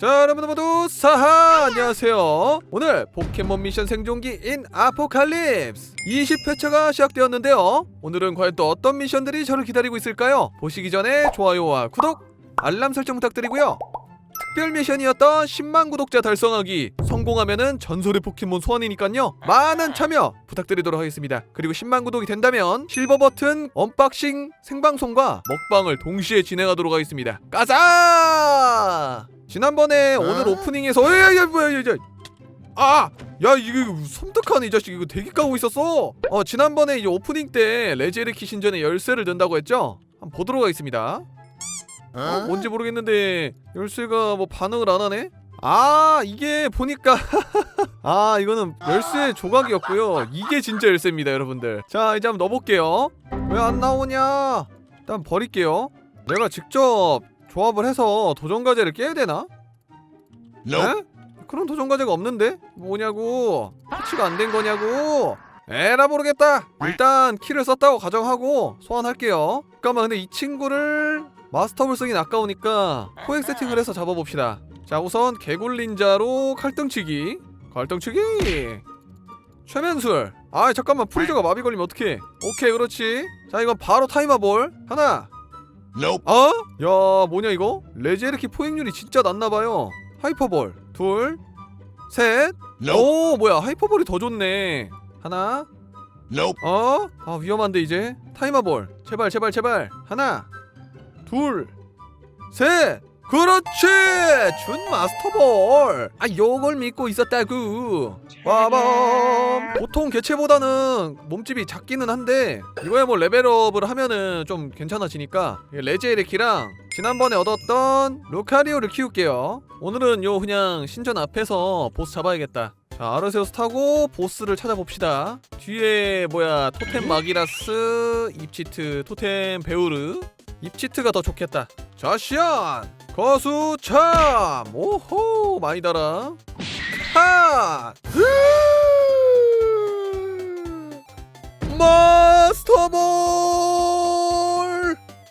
자 여러분들 모두 사하! 안녕하세요. 오늘 포켓몬 미션 생존기 인 아포칼립스! 20회차가 시작되었는데요. 오늘은 과연 또 어떤 미션들이 저를 기다리고 있을까요? 보시기 전에 좋아요와 구독 알람 설정 부탁드리고요. 특별 미션이었던 10만 구독자 달성하기 성공하면은 전설의 포켓몬 소환이니까요. 많은 참여 부탁드리도록 하겠습니다. 그리고 10만 구독이 된다면 실버 버튼 언박싱 생방송과 먹방을 동시에 진행하도록 하겠습니다. 까자 지난번에 오늘 오프닝에서 야야 뭐야 야, 야. 아! 야 이거 섬뜩한 이 자식. 이거 대기 까고 있었어? 어 지난번에 이제 오프닝 때 레제르 키 신전에 열쇠를 든다고 했죠? 한번 보도록 하겠습니다. 어, 뭔지 모르겠는데 열쇠가 뭐 반응을 안 하네? 아 이게 보니까 아 이거는 열쇠 조각이었고요. 이게 진짜 열쇠입니다 여러분들. 자 이제 한번 넣어볼게요. 왜 안 나오냐? 일단 버릴게요. 내가 직접 조합을 해서 도전 과제를 깨야 되나? 에? 그런 도전 과제가 없는데? 뭐냐고? 패치가 안 된 거냐고? 에라 모르겠다. 일단 키를 썼다고 가정하고 소환할게요. 잠깐만 근데 이 친구를 마스터볼 쓰긴 아까우니까 포획 세팅을 해서 잡아봅시다. 자 우선 개굴린자로 칼등치기. 칼등치기! 최면술. 아 잠깐만 프리저가 마비 걸리면 어떡해? 오케이 그렇지. 자 이건 바로 타이머볼. 하나 Nope. 어? 야 뭐냐 이거? 레제르키 포획률이 진짜 낮나봐요 하이퍼볼 둘 셋 Nope. 오 뭐야 하이퍼볼이 더 좋네 하나 Nope. 어? 아 위험한데 이제 타이머볼 제발 제발 제발 하나 둘 셋 그렇지! 준 마스터볼! 아 요걸 믿고 있었다구. 빠밤. 보통 개체보다는 몸집이 작기는 한데 이거야 뭐 레벨업을 하면은 좀 괜찮아지니까 레제레키랑 지난번에 얻었던 루카리오를 키울게요. 오늘은 요 그냥 신전 앞에서 보스 잡아야겠다. 자 아르세우스 타고 보스를 찾아봅시다. 뒤에 뭐야 토템 마기라스 입치트 토템 베우르. 입치트가 더 좋겠다. 자시안 거수 참! 오호 많이 달아. 하! 마스터볼!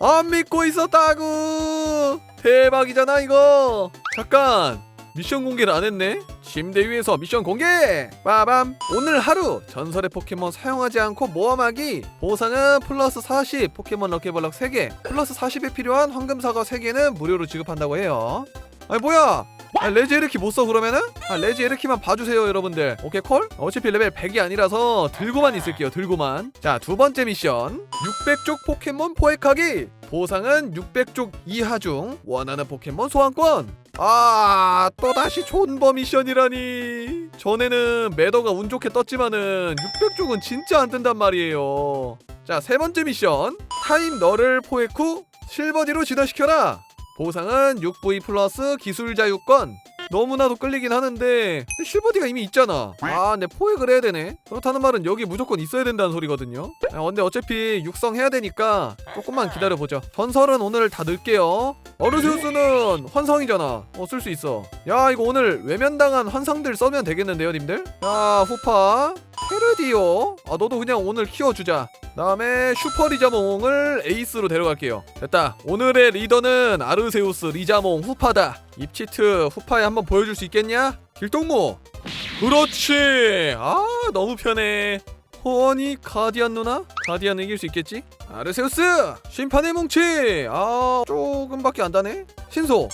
안 믿고 있었다구! 대박이잖아 이거. 잠깐 미션 공개를 안 했네 침대 위에서 미션 공개! 빠밤! 오늘 하루 전설의 포켓몬 사용하지 않고 모험하기! 보상은 플러스 40 포켓몬 럭키블럭 3개. 플러스 40에 필요한 황금사과 3개는 무료로 지급한다고 해요. 아니 뭐야 아, 레지 에르키 못 써 그러면은? 아 레지 에르키만 봐주세요 여러분들. 오케이 콜? 어차피 레벨 100이 아니라서 들고만 있을게요 들고만. 자 두 번째 미션. 600쪽 포켓몬 포획하기. 보상은 600쪽 이하 중 원하는 포켓몬 소환권. 아 또다시 존버 미션이라니. 전에는 매더가 운 좋게 떴지만은 600쪽은 진짜 안 뜬단 말이에요. 자 세 번째 미션. 타임 너를 포획 후 실버디로 진화시켜라 보상은 6V 플러스 기술 자 유권 너무나도 끌리긴 하는데 실버디가 이미 있잖아. 아 근데 포획을 해야 되네. 그렇다는 말은 여기 무조건 있어야 된다는 소리거든요. 아, 근데 어차피 육성해야 되니까 조금만 기다려보죠. 전설은 오늘 다 넣을게요. 어르세우스는 환상이잖아. 어 쓸 수 있어. 야 이거 오늘 외면당한 환상들 써면 되겠는데요 님들? 자 후파 헤르디오 아 너도 그냥 오늘 키워주자. 다음에 슈퍼 리자몽을 에이스로 데려갈게요. 됐다. 오늘의 리더는 아르세우스 리자몽 후파다. 입치트 후파에 한번 보여줄 수 있겠냐? 길동무. 그렇지. 아 너무 편해. 호원이 가디안 누나? 가디안 이길 수 있겠지? 아르세우스 심판의 뭉치. 아 조금밖에 안 다네. 신소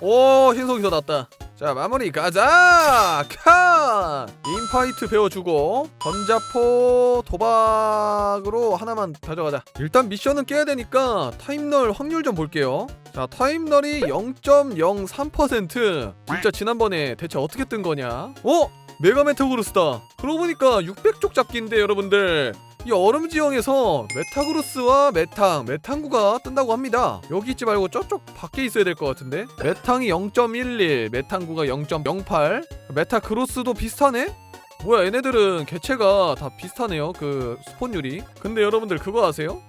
오 신속이 더 낫다 자 마무리. 가자! 칸 인파이트 배워주고 전자포 도박으로 하나만 가져가자. 일단 미션은 깨야 되니까 타임널 확률 좀 볼게요. 자 타임널이 0.03% 진짜 지난번에 대체 어떻게 뜬 거냐? 어? 메가메타그루스다. 그러고 보니까 600쪽 잡기인데 여러분들 이 얼음 지형에서 메타그루스와 메탕, 메탕구가 뜬다고 합니다. 여기 있지 말고 저쪽 밖에 있어야 될 것 같은데? 메탕이 0.11, 메탕구가 0.08, 메타그루스도 비슷하네? 뭐야 얘네들은 개체가 다 비슷하네요 그 스폰율이 근데 여러분들 그거 아세요?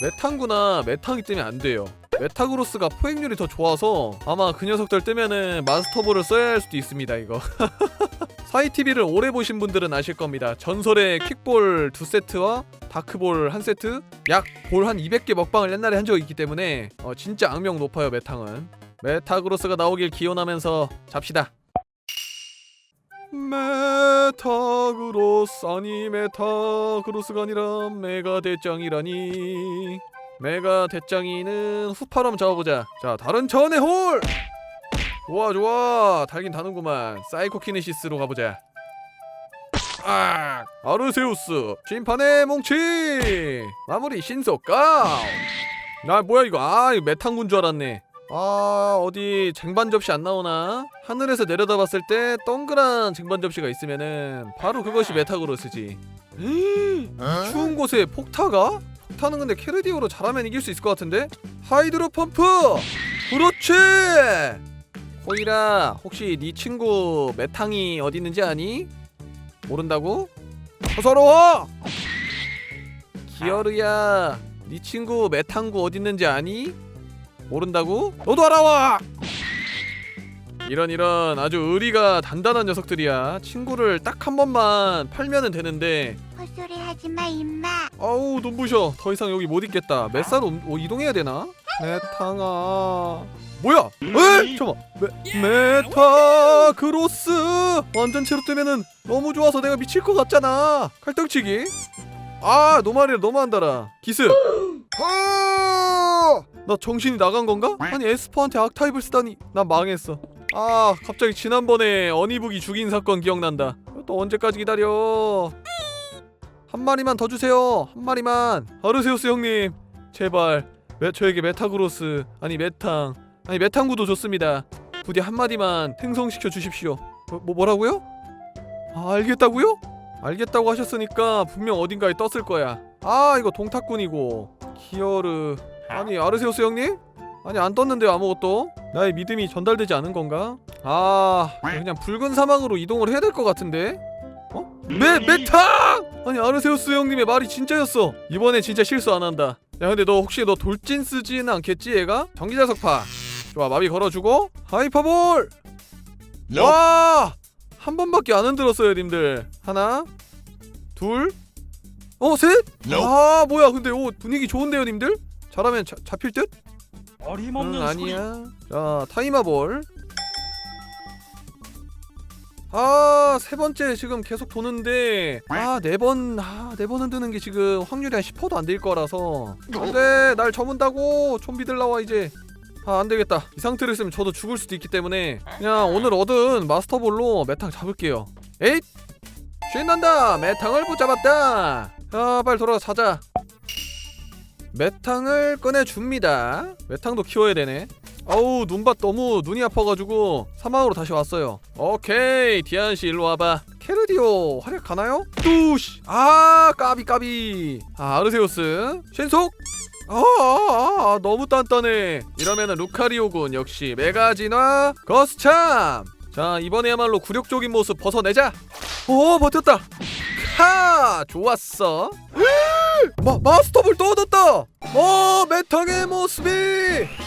메탕구나 메탕이 뜨면 안 돼요 메타그로스가 포획률이 더 좋아서 아마 그 녀석들 뜨면은 마스터볼을 써야 할 수도 있습니다 이거 사이TV를 오래 보신 분들은 아실 겁니다. 전설의 킥볼 두 세트와 다크볼 한 세트 약 볼 한 200개 먹방을 옛날에 한 적이 있기 때문에 어, 진짜 악명 높아요 메탕은. 메타그로스가 나오길 기원하면서 잡시다. 메타그로스 아니 메타그로스가 아니라 메가 대장이라니. 메가 대장이는 후파로 잡아보자. 자 다른 차원의 홀 좋아 좋아. 달긴 다는구만. 사이코키네시스로 가보자. 아 아르세우스 심판의 뭉치. 마무리 신속 가나 뭐야 이거? 아 이거 메탄군 줄 알았네. 아 어디 쟁반 접시 안 나오나? 하늘에서 내려다봤을 때 동그란 쟁반 접시가 있으면은 바로 그것이 메타그로스지. 추운 곳에 폭타가? 폭타는 근데 캐르디오로 잘하면 이길 수 있을 것 같은데? 하이드로 펌프! 그렇지! 호이라 혹시 네 친구 메탕이 어디 있는지 아니? 모른다고? 와! 기어르야 네 친구 메탕구 어디 있는지 아니? 모른다고? 너도 알아와! 이런 이런 아주 의리가 단단한 녀석들이야 친구를 딱 한 번만 팔면은 되는데 헛소리 하지 마 임마 아우 눈부셔 더 이상 여기 못 있겠다 몇살 오, 이동해야 되나? 메탕아 뭐야? 에? 잠깐 메, 메타그로스! 완전체로 뜨면은 너무 좋아서 내가 미칠 것 같잖아. 칼떡치기. 아 노말이라 너무한다라. 기습. 아! 나 정신이 나간 건가? 아니 에스퍼한테 악타입을 쓰다니. 난 망했어. 아 갑자기 지난번에 어니북이 죽인 사건 기억난다. 또 언제까지 기다려? 한 마리만 더 주세요. 한 마리만. 아르세우스 형님, 제발. 메, 저에게 메타그로스. 아니 메탕 아니 메탕구도 좋습니다. 부디 한 마디만 생성시켜 주십시오. 뭐, 뭐 뭐라고요? 아, 알겠다고요? 알겠다고 하셨으니까 분명 어딘가에 떴을 거야. 아 이거 동탁군이고 키어르 아니 아르세우스 형님? 아니 안 떴는데요 아무것도? 나의 믿음이 전달되지 않은 건가? 아 그냥 붉은 사막으로 이동을 해야 될 것 같은데? 어? 메 메탕! 아니 아르세우스 형님의 말이 진짜였어. 이번에 진짜 실수 안 한다. 야 근데 너 혹시 너 돌진 쓰지는 않겠지 얘가? 전기자석파. 좋아 마비 걸어주고 하이퍼볼. 와! 한 번밖에 안 흔들었어요 님들. 하나, 둘, 어 셋? 아 뭐야 근데 오 분위기 좋은데요 님들? 잘하면 자, 잡힐 듯? 어림없는 응, 소리. 아니야. 자, 타이머볼. 아, 세 번째 지금 계속 도는데 아, 네 번, 아, 네 번 흔드는 게 지금 확률이 한 10%도 안 될 거라서 안돼, 날 저문다고 좀비들 나와 이제. 아, 안 되겠다. 이 상태로 있으면 저도 죽을 수도 있기 때문에 그냥 오늘 얻은 마스터볼로 메탕 잡을게요. 에잇! 신난다! 메탕을 붙잡았다! 아, 빨리 돌아가 자자. 메탕을 꺼내줍니다. 메탕도 키워야 되네. 아우 눈밭 너무 눈이 아파가지고 사막으로 다시 왔어요. 오케이 디안 씨 일로 와봐. 캐르디오 활약 가나요? 뚜시. 아 까비 까비. 아 아르세우스 신속. 아, 아, 아 너무 단단해. 이러면은 루카리오군 역시 메가진화 거스참. 자 이번에야말로 굴욕적인 모습 벗어내자. 오 버텼다. 하 좋았어. 마, 마스터볼 또 얻었다! 어, 메탕의 모습이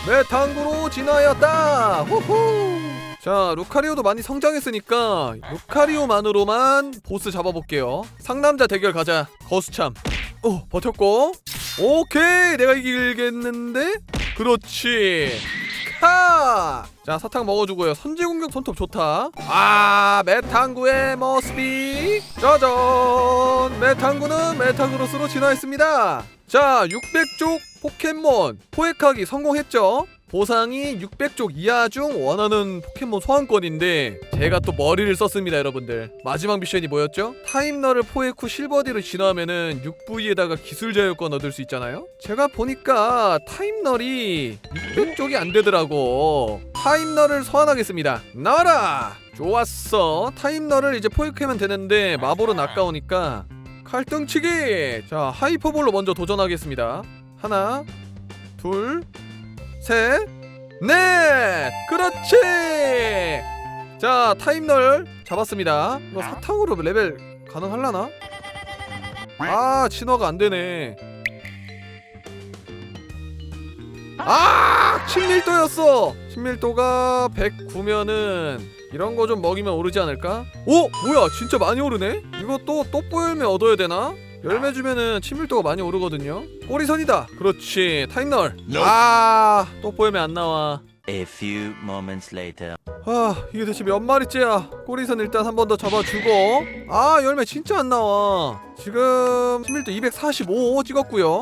메탕구로 진화하였다! 호호! 자, 루카리오도 많이 성장했으니까 루카리오만으로만 보스 잡아볼게요. 상남자 대결 가자. 거수참. 어, 버텼고. 오케이, 내가 이길겠는데? 그렇지. 카! 자, 사탕 먹어주고요. 선제 공격 손톱 좋다. 아, 메탕구의 모습이 짜잔! 메탕구는 메타그로스로 진화했습니다. 자, 600쪽 포켓몬 포획하기 성공했죠. 보상이 600쪽 이하 중 원하는 포켓몬 소환권인데 제가 또 머리를 썼습니다 여러분들. 마지막 미션이 뭐였죠? 타임너를 포획 후 실버디로 진화하면은 6V에다가 기술 자유권 얻을 수 있잖아요? 제가 보니까 타임널이 600쪽이 안 되더라고. 타임널을 소환하겠습니다. 나와라! 좋았어. 타임널을 이제 포획하면 되는데 마볼은 아까우니까 칼등치기! 자 하이퍼볼로 먼저 도전하겠습니다. 하나 둘 셋, 넷! 그렇지! 자, 타임널 잡았습니다. 이거 사탕으로 레벨 가능할라나? 아, 진화가 안 되네. 아, 친밀도였어! 친밀도가 109면은 이런 거 좀 먹이면 오르지 않을까? 오! 뭐야, 진짜 많이 오르네? 이거 또, 또뽀 열매 얻어야 되나? 열매 주면은 친밀도가 많이 오르거든요. 꼬리선이다. 그렇지. 타임널. 아, 또뽀 열매 안 나와. A few moments later. 아 이게 대체 몇 마리째야 꼬리선 일단 한 번 더 잡아주고 아 열매 진짜 안 나와 지금 11도 245 찍었고요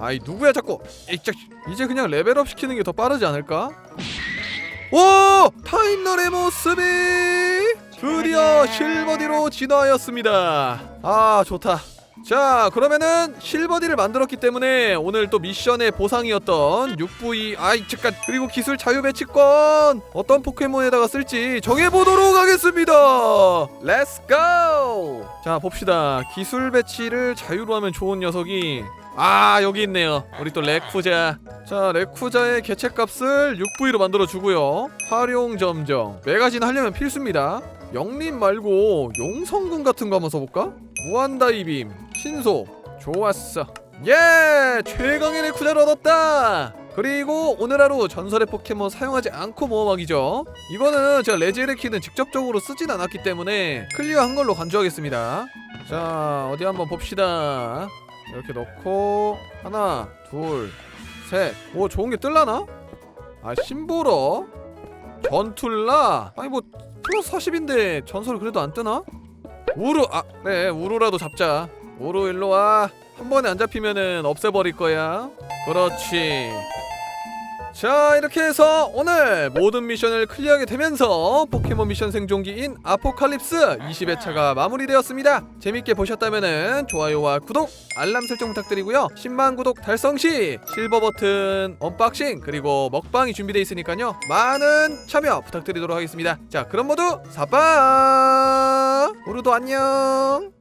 아이 누구야 자꾸 이. 이제 그냥 레벨업 시키는 게 더 빠르지 않을까? 오! 타임널의 모습이 드디어 실버디로 진화하였습니다 아 좋다 자 그러면은 실버디를 만들었기 때문에 오늘 또 미션의 보상이었던 6V 아이 잠깐 그리고 기술 자유 배치권 어떤 포켓몬에다가 쓸지 정해보도록 하겠습니다. 렛츠고 자 봅시다. 기술 배치를 자유로 하면 좋은 녀석이 아 여기 있네요. 우리 또 레쿠자. 자 레쿠자의 개체값을 6V로 만들어주고요. 활용 점정. 매가진 하려면 필수입니다. 영림 말고 용성군 같은 거 한번 써볼까? 무한다이빔 신속 좋았어. 예 최강의 레쿠자를 얻었다. 그리고 오늘 하루 전설의 포켓몬 사용하지 않고 모험하기죠. 이거는 제가 레지레키는 직접적으로 쓰진 않았기 때문에 클리어한 걸로 간주하겠습니다. 자 어디 한번 봅시다. 이렇게 넣고 하나 둘셋오 좋은 게 뜰라나? 아 심보러? 전툴라? 아니 뭐 플러스 40인데 전설 그래도 안 뜨나? 우루 아 그래 우루라도 잡자 우루 일로 와 한 번에 안 잡히면은 없애버릴 거야. 그렇지. 자 이렇게 해서 오늘 모든 미션을 클리어하게 되면서 포켓몬 미션 생존기인 아포칼립스 20회차가 마무리되었습니다. 재밌게 보셨다면은 좋아요와 구독 알람 설정 부탁드리고요. 10만 구독 달성 시 실버 버튼 언박싱 그리고 먹방이 준비되어 있으니까요. 많은 참여 부탁드리도록 하겠습니다. 자 그럼 모두 사빠! 우루도 안녕